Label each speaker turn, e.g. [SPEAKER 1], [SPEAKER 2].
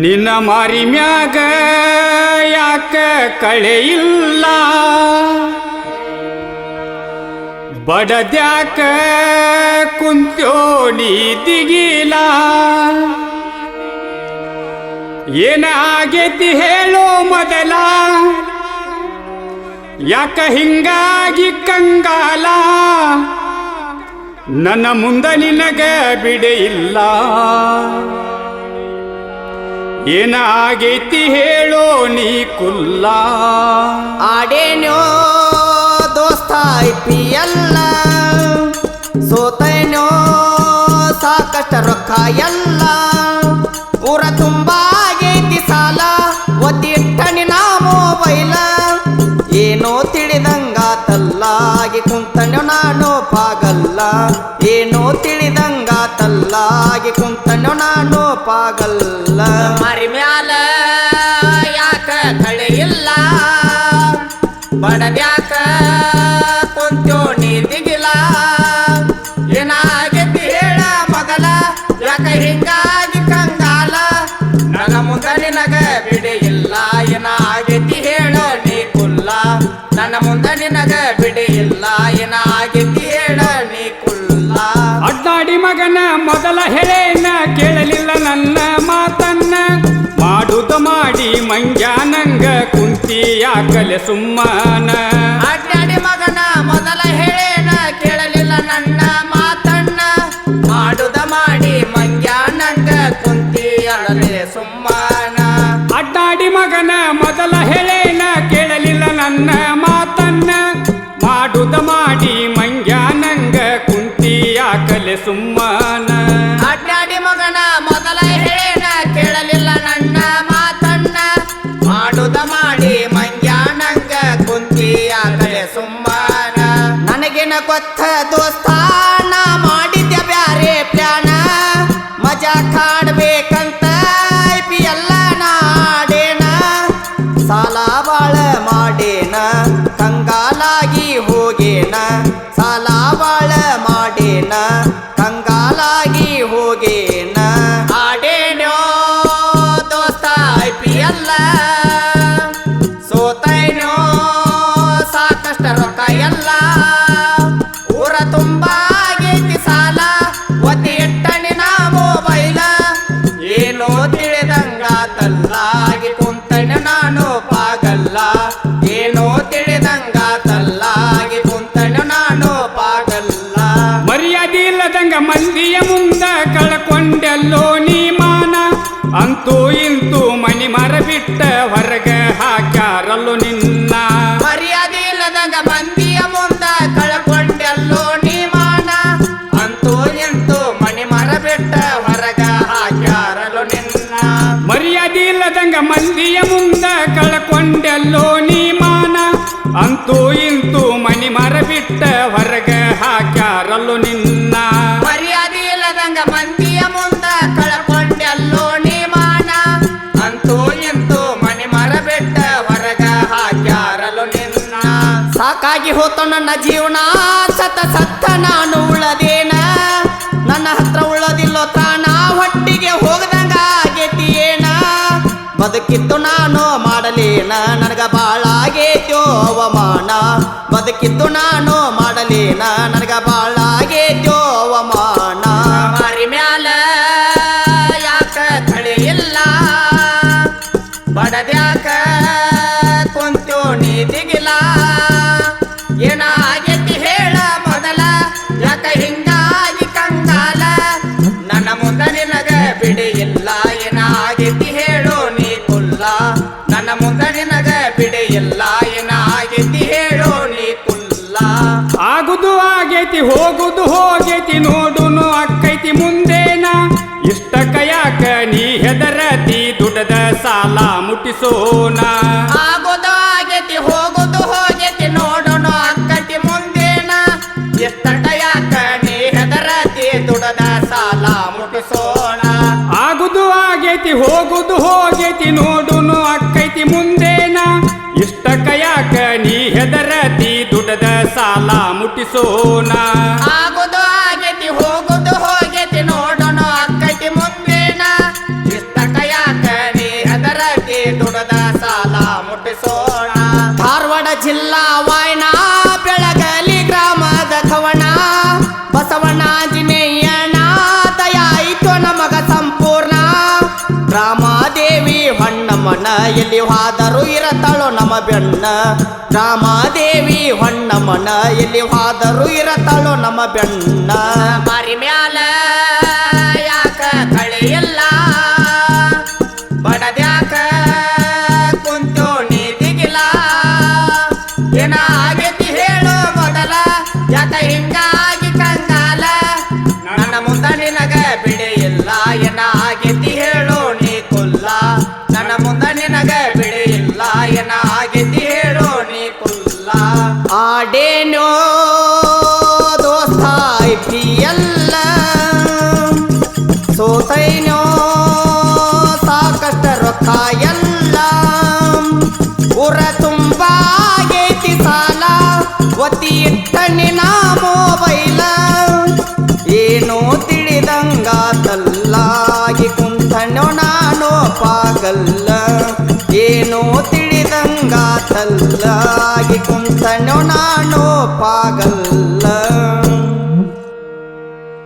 [SPEAKER 1] ನಿನ್ನ ಮಾರಿ ಮ್ಯಾಗ ಯಾಕ ಕಳೆ ಇಲ್ಲ? ಬಡದ್ಯಾಕ ಕುಂತ್ಯೋ ನೀ ದಿಗಿಲ. ಏನ ಆಗೇತಿ ಹೇಳೋ ಮೊದಲ. ಯಾಕ ಹಿಂಗಾಗಿ ಕಂಗಾಲ. ನನ್ನ ಮುಂದ ನಿನಗ ಇಲ್ಲ. ಏನ ಆಗೈತಿ ಹೇಳೋ ನೀ ಕುಲ್ಲ.
[SPEAKER 2] ದೋಸ್ತ ಐ ಪಿ ಎಲ್ಲ ಸೋತೈನೋ, ಸಾಕಷ್ಟು ರೊಕ್ಕ ಎಲ್ಲ. ಊರ ತುಂಬ ಆಗೈತಿ ಸಾಲ, ಒದ್ದಿಟ್ಟನಿ ನಾ ಮೊಬೈಲ ಏನೋ ತಿಳಿದಂಗಾತಲ್ಲಾಗಿ ಕುಂತನೋ ನಾನು ಪಾಗಲ್ಲ. ಏನೋ ತಿಳಿದಂಗಾತಲ್ಲಾಗಿ ಕುಂತನೋ ನಾನು ಪಾಗಲ್ಲ. ಮರಿ ಮ್ಯಾಲ ಯಾಕ ಕಳೆ ಇಲ್ಲ? ಇಲ್ಲ ಆಗೇತಿ ಹೇಳ ನೀ ಕುಲ್ಲ. ನನ್ನ ಮುಂದೆ ನಿನಗ ಬಿಡಿ ಇಲ್ಲ. ಏನಾಗೈತಿ ಹೇಳ ನೀ ಕುಲ್ಲ.
[SPEAKER 1] ಅಡ್ಡಾಡಿ ಮಗನ ಮೊದಲ ಹೇಳೇನ ಕೇಳಲಿಲ್ಲ ನನ್ನ ಮಾತನ್ನ. ಮಾಡುದ ಮಾಡಿ ಮಂಜಾನಂಗ ಕುಂತಿ ಯಾಕಲೆ ಸುಮ್ಮನ
[SPEAKER 2] ಸುಮ್ಮನ.
[SPEAKER 1] ಅಡ್ಡಾಡಿ ಮಗನ ಮೊದಲ ಹೇಳೇನ ಕೇಳಲಿಲ್ಲ ನನ್ನ ಮಾತನ್ನ. ಮಾಡುದ ಮಾಡಿ
[SPEAKER 2] ಮಂಗ್ಯಾನಂಗ ಕುಂತಿ ಅಳಲೆ ಸುಮ್ಮನ. ನನಗೇನ ಗೊತ್ತ ನಾ ಮಾಡಿದ್ಯ ಬ್ಯಾರೆ ಪ್ಲಾನ ಮಜಾ ಕಾಡ್ಬೇಕಂತ ಎಲ್ಲ ನಾಡೇನ. ಸಾಲ ಬಾಳ ಮಾಡೇನ, ಕಂಗಾಲಾಗಿ ಹೋಗೇನ.
[SPEAKER 1] ಅಂತೂ ಇಂತೂ ಮನಿ ಮರ ಬಿಟ್ಟ ಹೊರಗ ಹಾಕ್ಯಾರಲ್ಲೋ ನಿನ್ನ
[SPEAKER 2] ಮರ್ಯಾದೆ ಇಲ್ಲದಂಗ ಮಂದಿಯ ಮುಂದ ಕಳ್ಕೊಂಡೆಲ್ಲೋ ನೀ ಮಾನ ಅಂತೂ ಎಂತೂ ಮಣಿ ಮರ ಬಿಟ್ಟ ಹೊರಗ ಹಾಕ್ಯಾರಲು ನಿನ್ನ
[SPEAKER 1] ಮರ್ಯಾದೆ ಇಲ್ಲದಂಗ ಮಂದಿಯ ಮುಂದ ಕಳ್ಕೊಂಡೆಲ್ಲೋ ನೀ ಮಾನ ಅಂತೂ ಇಂತೂ
[SPEAKER 2] ಸಾಕಾಗಿ ಹೋತ ನನ್ನ ಜೀವನ. ಸತ ಸತ್ತ ನಾನು ಉಳದೇನ. ನನ್ನ ಹತ್ರ ಉಳ್ಳದಿಲ್ಲೋ ತಾಣ ಹೊಟ್ಟಿಗೆ ಹೋಗದಂಗ ಆಗೇತಿ ಏನ ಬದುಕಿತ್ತು ನಾನು ಮಾಡಲೇನ. ನನಗ ಬಾಳ ಆಗೇತ್ಯೋ ಅವಮಾನ. ಬದುಕಿತ್ತು ನಾನು ಮಾಡಲೇನ. ನನಗ ಬಾಳ ಆಗೇತ್ಯೋ ಅವಮಾನ. ಮಾರಿ ಮ್ಯಾಲ ಯಾಕ ಕಳೆ ಇಲ್ಲ? ಬಡದ್ಯಾಕ ಕುಂತ್ಯೋ ನೀ ನನ್ನ ಮುಂದ ಎಲ್ಲ ಇಲ್ಲ ಏನಾಗೈತಿ ಹೇಳೋ ನೀ ಕುಲ್ಲ.
[SPEAKER 1] ಆಗುದು ಆಗೈತಿ ಹೋಗುದು ಹೋಗೈತಿ ನೋಡುನು ಅಕ್ಕೈತಿ ಮುಂದೇನ. ಇಷ್ಟ ಕಯಾಕ ನೀ ಹೆದರತಿ ದುಡದ ಸಾಲ ಮುಟ್ಟಿಸೋಣ
[SPEAKER 2] ಆಗುದು ಆಗೈತಿ ಹೋಗುದು ಹೋಗೈತಿ ನೋಡುನು ಅಕ್ಕೈತಿ ಮುಂದೇನ.
[SPEAKER 3] ಇಷ್ಟ ಕಯಾಕ ನೀ ಹೆದರತಿ ದುಡದ ಸಾಲ ಮುಟ್ಟಿಸೋಣ.
[SPEAKER 4] ಆಗುದು ಆಗೈತಿ ಹೋಗುದು ಹೋಗೈತಿ ನೋಡು ಅದಕ್ಕ ನೀ ಹೆದರತಿ ದುಡದ ಸಾಲ ಮುಟ್ಟಿಸೋಣ ನಮ್ಮನ ಎಲ್ಲಿ ಹಾದರು ಇರತಾಳೋ ನಮ್ಮ ಬೆಣ್ಣ. ರಾಮಾದೇವಿ ಹೊಣ್ಣಮ್ಮನ ಎಲ್ಲಿ ಹಾದರು ಇರತಾಳೋ ನಮ್ಮ ಬೆಣ್ಣ. ಬಾರಿ ಮ್ಯಾಲ ಯಾಕ ಕಳೆಯಲ್ಲ ಬಡದ್ಯಾಕ ಕುಂತು ನೀತಿಗಿಲ್ಲ? ಏನ ನೀನು ತಿಳಿದಂಗಾತಲ್ಲಾಗಿ ಕುಂತನು ನಾನು ಪಾಗಲ್